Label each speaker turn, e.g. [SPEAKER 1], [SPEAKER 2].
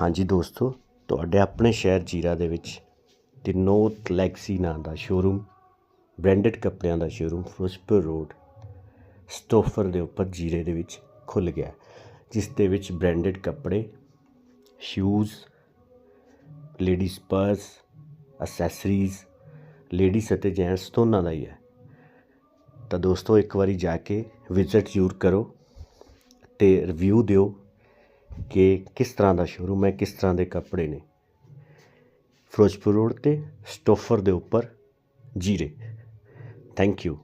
[SPEAKER 1] ਹਾਂਜੀ ਦੋਸਤੋ, ਤੁਹਾਡੇ ਆਪਣੇ ਸ਼ਹਿਰ ਜੀਰਾ ਦੇ ਵਿੱਚ ਤਿੰਨੋਤ ਲੈਕਸੀ ਨਾਂ ਦਾ ਸ਼ੋਰੂਮ ਬ੍ਰਾਂਡਡ ਕੱਪੜਿਆਂ ਦਾ ਸ਼ੋਰੂਮ ਫਿਰੋਜ਼ਪੁਰ ਰੋਡ ਸਟੋਫਰ ਦੇ ਉੱਪਰ ਜੀਰੇ ਦੇ ਵਿੱਚ ਖੁੱਲ ਗਿਆ ਜਿਸ ਦੇ ਵਿੱਚ ਬ੍ਰਾਂਡਡ ਕੱਪੜੇ shoes ladies purse accessories ladies ਅਤੇ ਜੈਂਟਸ ਦੋਨਾਂ ਦਾ ਹੀ ਹੈ। ਤਾਂ ਦੋਸਤੋ, ਇੱਕ ਵਾਰੀ ਜਾ ਕੇ ਵਿਜ਼ਿਟ ਜ਼ਰੂਰ ਕਰੋ ਤੇ ਰਿਵਿਊ ਦਿਓ ਕਿ ਕਿਸ ਤਰ੍ਹਾਂ ਦਾ ਸ਼ੋਰੂਮ ਹੈ, ਕਿਸ ਤਰ੍ਹਾਂ ਦੇ ਕੱਪੜੇ ਨੇ। ਫਿਰੋਜ਼ਪੁਰ ਰੋਡ ਤੇ, ਸਟੋਫਰ ਦੇ ਉੱਪਰ, ਜੀਰੇ। Thank you